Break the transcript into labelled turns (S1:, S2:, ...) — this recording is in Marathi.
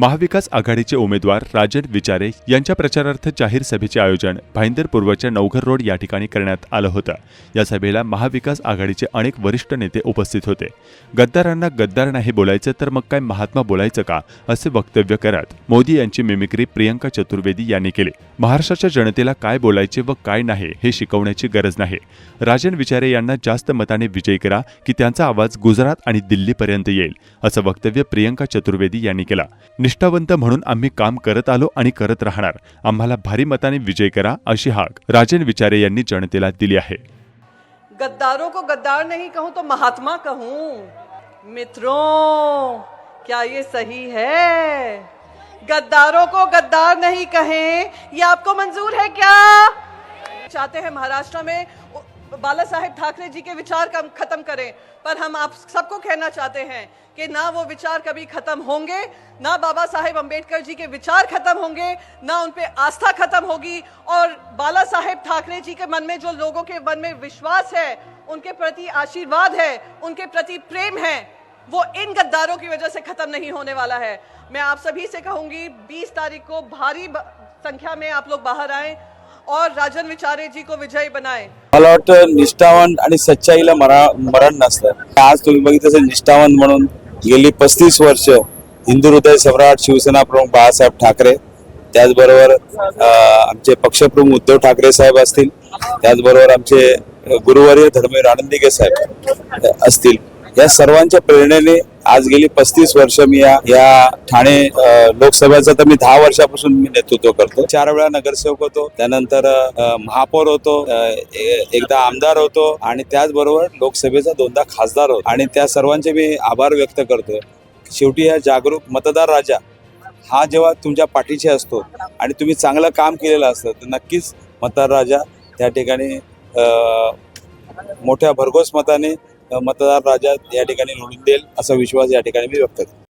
S1: महाविकास आघाडीचे उमेदवार राजन विचारे यांच्या प्रचारार्थ जाहीर सभेचे आयोजन भाईंदर पूर्वच्या नवघर रोड या ठिकाणी करण्यात आलं होतं. या सभेला महाविकास आघाडीचे अनेक वरिष्ठ नेते उपस्थित होते. गद्दारांना गद्दार नाही बोलायचं तर मग काय महात्मा बोलायचं का? असे वक्तव्य करत मोदी यांची मिमिक्री प्रियंका चतुर्वेदी यांनी केली. महाराष्ट्राच्या जनतेला काय बोलायचे व काय नाही हे शिकवण्याची गरज नाही. राजन विचारे यांना जास्त मताने विजयी करा की त्यांचा आवाज गुजरात आणि दिल्लीपर्यंत येईल असं वक्तव्य प्रियंका चतुर्वेदी यांनी केला. निष्ठावंत म्हणून आम्ही काम करत आलो आणि करत राहणार. आम्हाला भारी मताने विजय करा अशी हाक राजन विचारे यांनी जनतेला दिली आहे.
S2: गद्दारों को गद्दार नहीं कहूं तो महात्मा कहूं। मित्रों क्या ये सही है? गद्दारों को गद्दार नहीं कहें ये आपको मंजूर है क्या? चाहते हैं महाराष्ट्र में बाला साहेब ठाकरे जी के विचार कम खत्म करें पर हम आप सबको कहना चाहते हैं कि ना वो विचार कभी खत्म होंगे, ना बाबा साहेब अंबेडकर जी के विचार खत्म होंगे, ना उन पे आस्था खत्म होगी। और बाला साहेब ठाकरे जी के मन में जो लोगों के मन में विश्वास है, उनके प्रति आशीर्वाद है, उनके प्रति प्रेम है, वो इन गद्दारों की वजह से खत्म नहीं होने वाला है। मैं आप सभी से कहूँगी 20 तारीख को भारी संख्या में आप लोग बाहर आए और राजन विचारे जी को विजयी बनाए।
S3: मला वाटतं निष्ठावान आणि सच्चाईला मरा मरण नसतं. आज तुम्ही बघितलं म्हणून गेली पस्तीस वर्ष हिंदू हृदय सम्राट शिवसेना प्रमुख बाळासाहेब ठाकरे त्याचबरोबर आमचे पक्षप्रमुख उद्धव ठाकरे साहेब असतील त्याचबरोबर आमचे गुरुवर्य धर्मवीर आनंदिके साहेब असतील. या सर्वांच्या प्रेरणेने आज गेली पस्तीस वर्ष मी या या ठाणे लोकसभेचं तर मी दहा वर्षापासून मी नेतृत्व करतो. चार वेळा नगरसेवक होतो त्यानंतर महापौर होतो ए- एकदा आमदार होतो आणि त्याचबरोबर लोकसभेचा दोनदा खासदार होतो. आणि त्या सर्वांचे मी आभार व्यक्त करतो. शेवटी या जागरूक मतदार राजा हा जेव्हा तुमच्या पाठीशी असतो आणि तुम्ही चांगलं काम केलेलं असतं तर नक्कीच मतदार राजा त्या ठिकाणी मोठ्या भरघोस मताने मतदार राजा या ठिकाणी निवडून देईल असा विश्वास या ठिकाणी मी व्यक्त करतो.